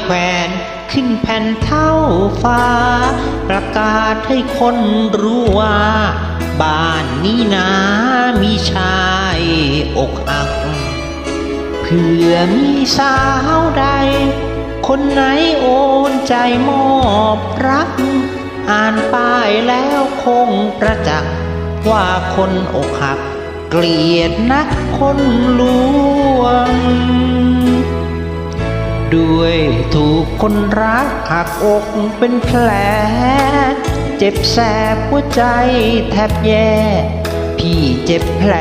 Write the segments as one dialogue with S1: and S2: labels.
S1: แขวนขึ้นแผ่นเท่าฟ้า ประกาศให้คนรู้ว่า บ้านนี้นะมีชายอกหัก เพื่อมีสาวใด คนไหนโอนใจมอบรัก อ่านป้ายแล้วคงประจักษ์ว่าคนอกหัก เกลียดนักคนลวง ด้วยถูกคนรักหักอกเป็นแผล เจ็บแสบหัวใจแทบแย่ พี่เจ็บแผล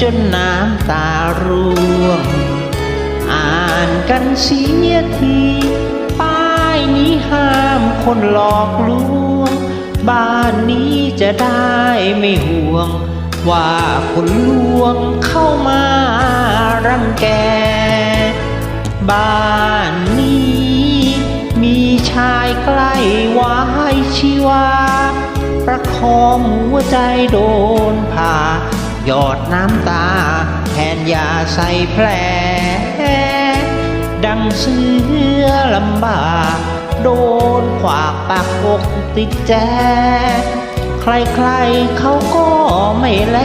S1: จนน้ำตาร่วง อ่านกันเสียทีป้ายนี้ห้ามคนหลอกลวง บ้านนี้จะได้ไม่ห่วง ว่าคนลวงเข้ามารังแก บ้านนี้ มีชายใกล้วายชีวา ประคองหัวใจโดนผ่า หยอดน้ำตาแทนยาใส่แผล ดังเสือลำบากโดนขวากปากอกติดแจ ใครๆเขาก็ไม่แล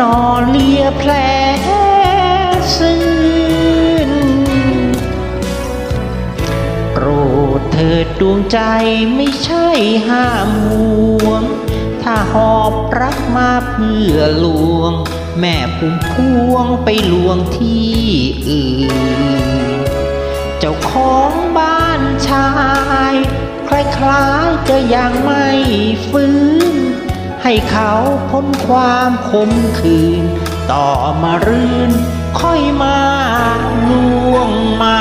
S1: นอนเลียแผล ดวงใจไม่ใช่ห้ามห่วง ถ้าหอบรักมาเพื่อลวง แม่พุ่มพวงไปลวงที่อื่น เจ้าของบ้านชาย คล้ายๆจะยังไม่ฟื้น ให้เขาพ้นความคมคืน ต่อมารื่นค่อยมาลวงใหม่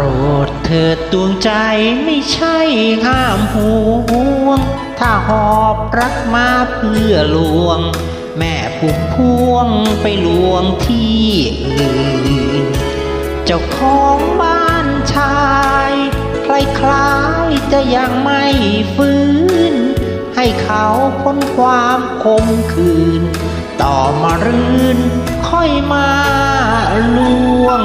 S1: รดเถิดดวงใจไม่ใช่ห้ามห่วง ถ้าหอบรักมาเพื่อลวง แม่พุ่มพวงไปลวงที่อื่น เจ้าของบ้านชายคล้ายๆจะยังไม่ฟื้น ให้เขาพ้นความคมคืน ต่อมารื่นค่อยมาลวง